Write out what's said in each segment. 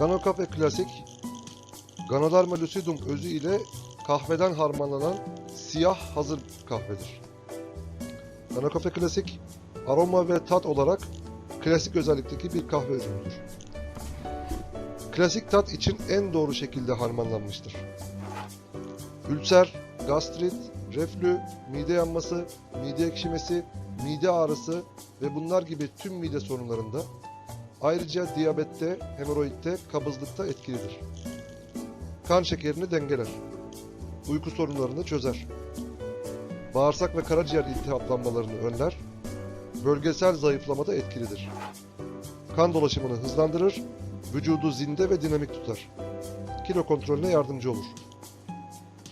Ganokafe Klasik, Ganoderma lucidum özü ile kahveden harmanlanan siyah hazır kahvedir. Ganokafe Klasik, aroma ve tat olarak klasik özellikteki bir kahve ürünüdür. Klasik tat için en doğru şekilde harmanlanmıştır. Ülser, gastrit, reflü, mide yanması, mide ekşimesi, mide ağrısı ve bunlar gibi tüm mide sorunlarında ayrıca diyabette, hemoroidde, kabızlıkta etkilidir. Kan şekerini dengeler. Uyku sorunlarını çözer. Bağırsak ve karaciğer iltihaplanmalarını önler. Bölgesel zayıflamada etkilidir. Kan dolaşımını hızlandırır, vücudu zinde ve dinamik tutar. Kilo kontrolüne yardımcı olur.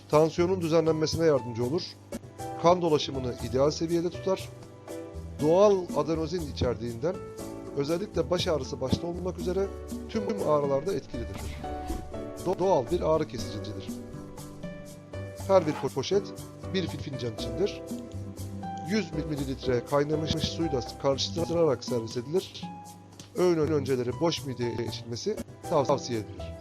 Tansiyonun düzenlenmesine yardımcı olur. Kan dolaşımını ideal seviyede tutar. Doğal adenozin içerdiğinden özellikle baş ağrısı başta olmak üzere tüm ağrılarda etkilidir. Doğal bir ağrı kesicidir. Her bir poşet bir fincan içindir. 100 ml kaynamış suyla karıştırarak servis edilir. Öğün önceleri boş mideye içilmesi tavsiye edilir.